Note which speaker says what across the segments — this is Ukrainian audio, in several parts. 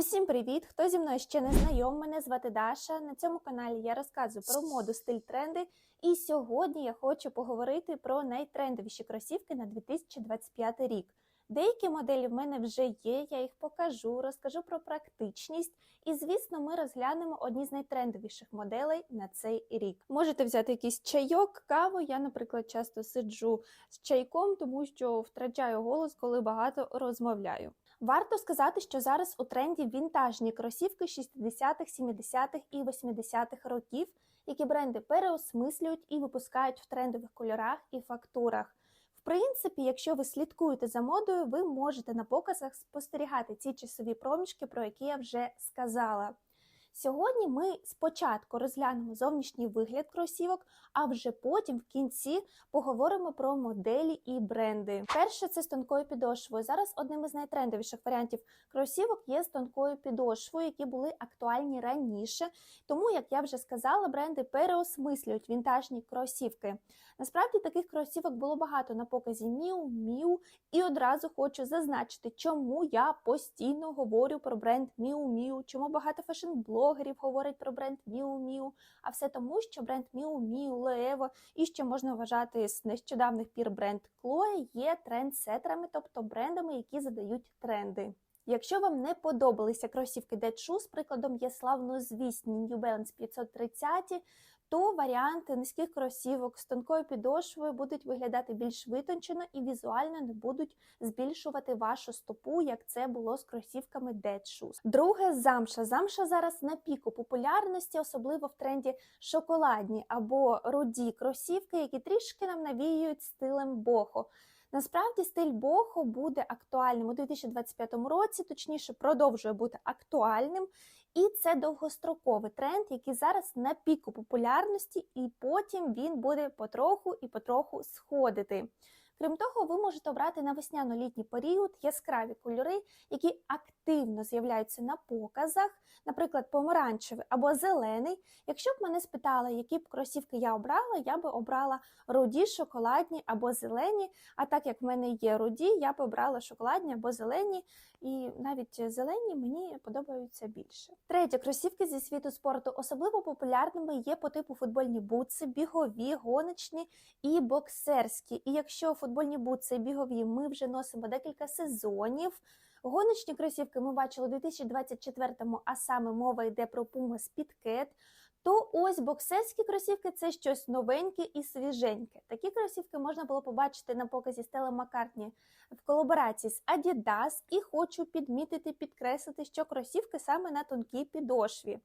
Speaker 1: Усім привіт! Хто зі мною ще не знайом, мене звати Даша. На цьому каналі я розказую про моду, стиль, тренди. І сьогодні я хочу поговорити про найтрендовіші кросівки на 2025 рік. Деякі моделі в мене вже є, я їх покажу, розкажу про практичність. І, звісно, ми розглянемо одні з найтрендовіших моделей на цей рік. Можете взяти якийсь чайок, каву. Я, наприклад, часто сиджу з чайком, тому що втрачаю голос, коли багато розмовляю. Варто сказати, що зараз у тренді вінтажні кросівки 60-х, 70-х і 80-х років, які бренди переосмислюють і випускають в трендових кольорах і фактурах. В принципі, якщо ви слідкуєте за модою, ви можете на показах спостерігати ці часові проміжки, про які я вже сказала. Сьогодні ми спочатку розглянемо зовнішній вигляд кросівок, а вже потім в кінці поговоримо про моделі і бренди. Перше це з тонкою підошвою. Зараз одним із найтрендовіших варіантів кросівок є з тонкою підошвою, які були актуальні раніше. Тому, як я вже сказала, бренди переосмислюють вінтажні кросівки. Насправді таких кросівок було багато на показі Міу, Міу, і одразу хочу зазначити, чому я постійно говорю про бренд Міу Міу, чому багато фешн-блогерів говорять про бренд Міу Міу, а все тому, що бренд Міу Міу, Леево і що можна вважати з нещодавних пір бренд Клоя є трендсетерами, тобто брендами, які задають тренди. Якщо вам не подобалися кросівки Dead Shoes, прикладом є славнозвісні New Balance 530, то варіанти низьких кросівок з тонкою підошвою будуть виглядати більш витончено і візуально не будуть збільшувати вашу стопу, як це було з кросівками Dead Shoes. Друге замша. Замша зараз на піку популярності, особливо в тренді шоколадні або руді кросівки, які трішки нам навіюють стилем бохо. Насправді стиль бохо буде актуальним у 2025 році, точніше, продовжує бути актуальним. І це довгостроковий тренд, який зараз на піку популярності, і потім він буде потроху і потроху сходити. Крім того, ви можете обрати на весняно-літній період яскраві кольори, які активно з'являються на показах, наприклад, помаранчевий або зелений. Якщо б мене спитали, які б кросівки я обрала, я би обрала руді, шоколадні або зелені. А так як в мене є руді, я б обрала шоколадні або зелені, і навіть зелені мені подобаються більше. Третє, кросівки зі світу спорту особливо популярними є по типу футбольні бутси, бігові, гоночні і боксерські. І якщо футбольні бутси бігові ми вже носимо декілька сезонів. Гоночні кросівки ми бачили у 2024-му, а саме мова йде про Puma Speedcat, то ось боксерські кросівки це щось новеньке і свіженьке. Такі кросівки можна було побачити на показі Стелла Маккартні в колаборації з Adidas, і хочу підмітити, підкреслити, що кросівки саме на тонкій підошві.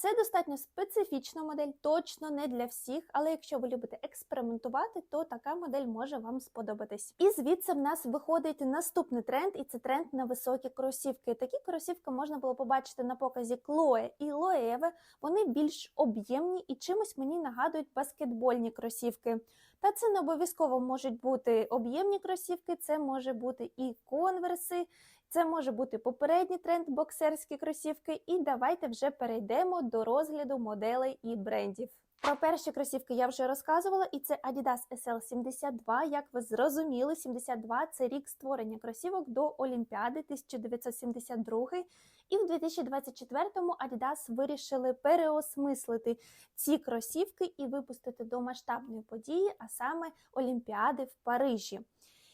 Speaker 1: Це достатньо специфічна модель, точно не для всіх, але якщо ви любите експериментувати, то така модель може вам сподобатись. І звідси в нас виходить наступний тренд, і це тренд на високі кросівки. Такі кросівки можна було побачити на показі Chloe і Loewe. Вони більш об'ємні і чимось мені нагадують баскетбольні кросівки. Та це не обов'язково можуть бути об'ємні кросівки, це може бути і конверси. Це може бути попередній тренд боксерські кросівки, і давайте вже перейдемо до розгляду моделей і брендів. Про перші кросівки я вже розказувала, і це Adidas SL72. Як ви зрозуміли, 72 – це рік створення кросівок до Олімпіади 1972. І в 2024-му Adidas вирішили переосмислити ці кросівки і випустити до масштабної події, а саме Олімпіади в Парижі.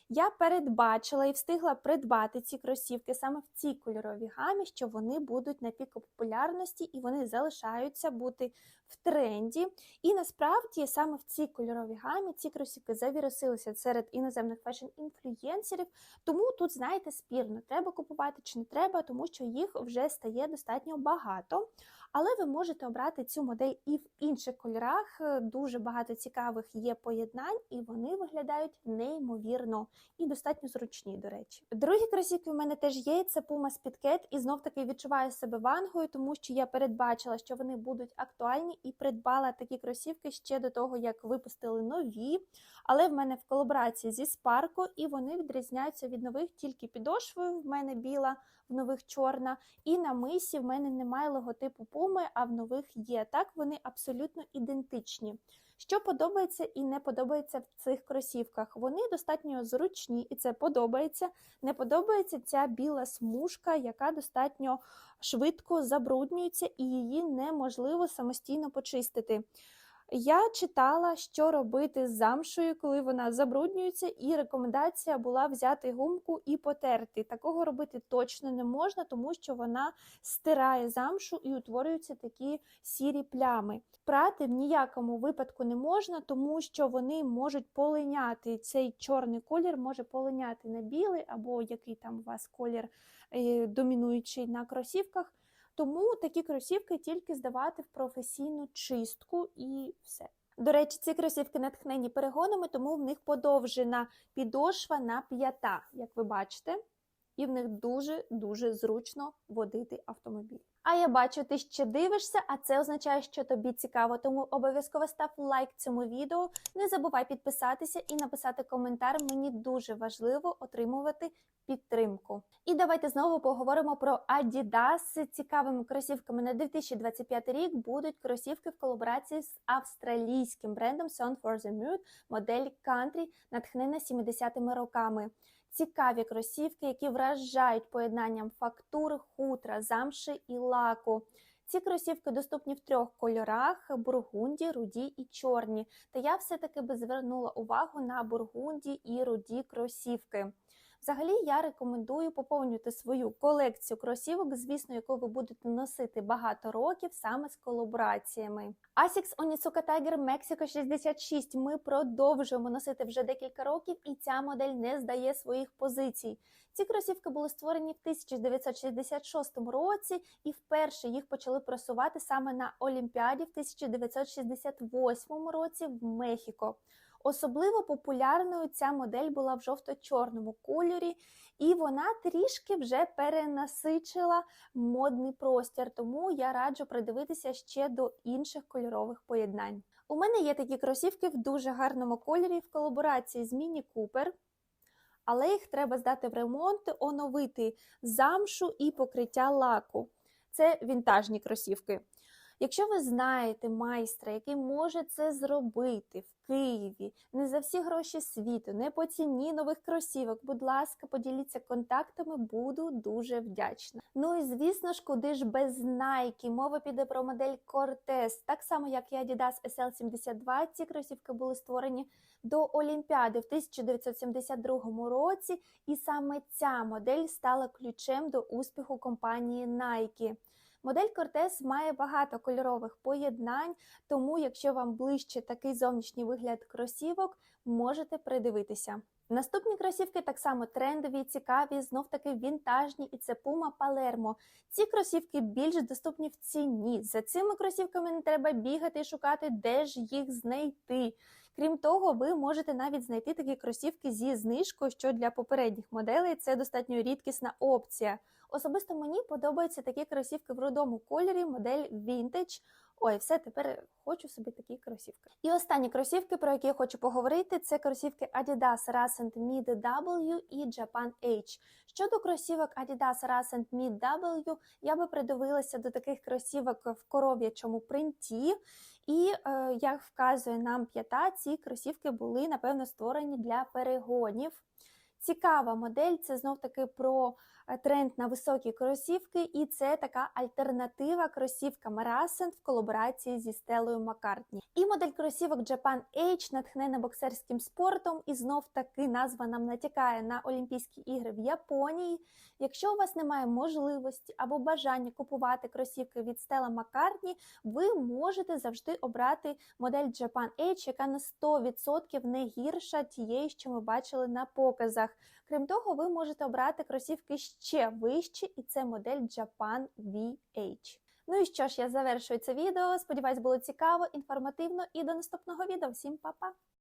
Speaker 1: Я передбачила і встигла придбати ці кросівки саме в цій кольоровій гамі, що вони будуть на піку популярності і вони залишаються бути в тренді. І насправді саме в цій кольоровій гамі ці кросівки завірусилися серед іноземних фешн-інфлюєнсерів. Тому тут, знаєте, спірно, треба купувати чи не треба, тому що їх вже стає достатньо багато. Але ви можете обрати цю модель і в інших кольорах. Дуже багато цікавих є поєднань, і вони виглядають неймовірно і достатньо зручні, до речі. Другі кросівки в мене теж є. Це Puma Speedcat, і знов таки відчуваю себе вангою, тому що я передбачила, що вони будуть актуальні, і придбала такі кросівки ще до того, як випустили нові. Але в мене в колаборації зі Sparko, і вони відрізняються від нових тільки підошвою. В мене біла, в нових чорна. І на мисі в мене немає логотипу пуми, а в нових є. Так вони абсолютно ідентичні. Що подобається і не подобається в цих кросівках? Вони достатньо зручні, і це подобається. Не подобається ця біла смужка, яка достатньо швидко забруднюється, і її неможливо самостійно почистити. Я читала, що робити з замшою, коли вона забруднюється, і рекомендація була взяти гумку і потерти. Такого робити точно не можна, тому що вона стирає замшу і утворюються такі сірі плями. Прати в ніякому випадку не можна, тому що вони можуть полиняти. Цей чорний колір може полиняти на білий або який там у вас колір е, домінуючий на кросівках. Тому такі кросівки тільки здавати в професійну чистку і все. До речі, ці кросівки натхнені перегонами, тому в них подовжена підошва на п'ята, як ви бачите, і в них дуже-дуже зручно водити автомобіль. А я бачу, ти ще дивишся, а це означає, що тобі цікаво. Тому обов'язково став лайк цьому відео. Не забувай підписатися і написати коментар. Мені дуже важливо отримувати підтримку. І давайте знову поговоримо про Adidas. З цікавими кросівками на 2025 рік будуть кросівки в колаборації з австралійським брендом Sound for the Mood, модель Country, натхнена 70-ми роками. Цікаві кросівки, які вражають поєднанням фактури, хутра, замши і лаку. Ці кросівки доступні в трьох кольорах: бургунді, руді і чорні. Та я все-таки би звернула увагу на бургунді і руді кросівки. Взагалі, я рекомендую поповнювати свою колекцію кросівок, звісно, яку ви будете носити багато років саме з колабораціями. Asics Onitsuka Tiger Mexico 66 ми продовжуємо носити вже декілька років, і ця модель не здає своїх позицій. Ці кросівки були створені в 1966 році, і вперше їх почали просувати саме на Олімпіаді в 1968 році в Мехіко. Особливо популярною ця модель була в жовто-чорному кольорі, і вона трішки вже перенасичила модний простір, тому я раджу придивитися ще до інших кольорових поєднань. У мене є такі кросівки в дуже гарному кольорі в колаборації з Міні Купер. Але їх треба здати в ремонт, оновити замшу і покриття лаку. Це вінтажні кросівки. Якщо ви знаєте майстра, який може це зробити в Києві, не за всі гроші світу, не по ціні нових кросівок, будь ласка, поділіться контактами, буду дуже вдячна. Ну і звісно ж, куди ж без Nike, мова піде про модель Cortez. Так само, як і Adidas SL72, ці кросівки були створені до Олімпіади в 1972 році, і саме ця модель стала ключем до успіху компанії Nike. Модель Кортес має багато кольорових поєднань, тому, якщо вам ближче такий зовнішній вигляд кросівок, можете придивитися. Наступні кросівки так само трендові, цікаві, знов таки вінтажні, і це Puma Palermo. Ці кросівки більш доступні в ціні. За цими кросівками не треба бігати і шукати, де ж їх знайти. Крім того, ви можете навіть знайти такі кросівки зі знижкою, що для попередніх моделей це достатньо рідкісна опція. Особисто мені подобаються такі кросівки в рудому кольорі, модель Vintage. Ой, все, тепер хочу собі такі кросівки. І останні кросівки, про які я хочу поговорити, це кросівки Adidas Rascent Mid W і Japan H. Щодо кросівок Adidas Rascent Mid W, я би придивилася до таких кросівок в коров'ячому принті. І, е, як вказує нам п'ята, ці кросівки були, напевно, створені для перегонів. Цікава модель, це знов таки про тренд на високі кросівки, і це така альтернатива кросівкам Rassent в колаборації зі Стелою Маккартні. І модель кросівок Japan H натхнена боксерським спортом, і знов таки назва нам натякає на Олімпійські ігри в Японії. Якщо у вас немає можливості або бажання купувати кросівки від Стела Маккартні, ви можете завжди обрати модель Japan H, яка на 100% не гірша тієї, що ми бачили на показах. Крім того, ви можете обрати кросівки ще вищі, і це модель Japan VH. Ну і що ж, я завершую це відео. Сподіваюсь, було цікаво, інформативно і до наступного відео. Всім па-па!